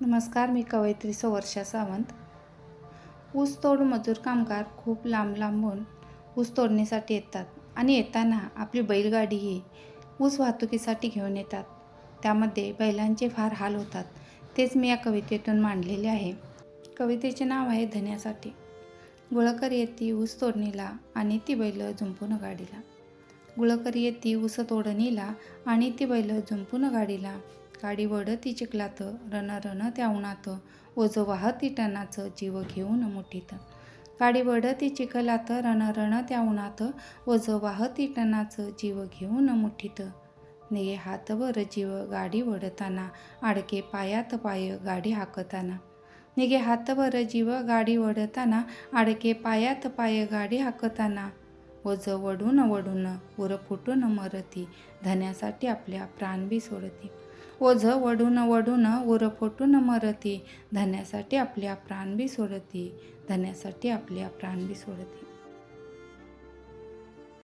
नमस्कार मी कवयित्री सवर्षा सावंत. ऊस तोड मजूर कामगार खूप लांब लांबून ऊस तोडणीसाठी येतात आणि येताना आपली बैलगाडीही ऊस वाहतुकीसाठी घेऊन येतात. त्यामध्ये बैलांचे फार हाल होतात तेच मी या कवितेतून मांडलेले आहे. कवितेचे नाव आहे धन्यासाठी. गुळकर येती ऊस तोडणीला आणि ती बैल झुंपून गाडीला. गुळकर येती ऊस तोडणीला आणि ती बैल झुंपून गाडीला. गाडी वडती चिखलात रण रण त्या उन्हात. ओझ वाहती टनाचं जीव घेऊन मुठीत. गाडी वडती चिखलात रण रण त्या उन्हात. ओझ वाहती टनाचं जीव घेऊन मुठीत. निगे हातवर जीव गाडी वडताना आडके पायात पाय गाडी हाकताना. निघे हातवर जीव गाडी वडताना आडके पायात पाय गाडी हाकताना. ओझ वडून वडून उर फुटून मरती. धन्यासाठी आपल्या प्राणबी सोडती ओझ वडून वडून उर फुटून मरती. धन्यासाठी आपल्या प्राणबी सोडती. धन्यासाठी आपल्या प्राणबी सोडती.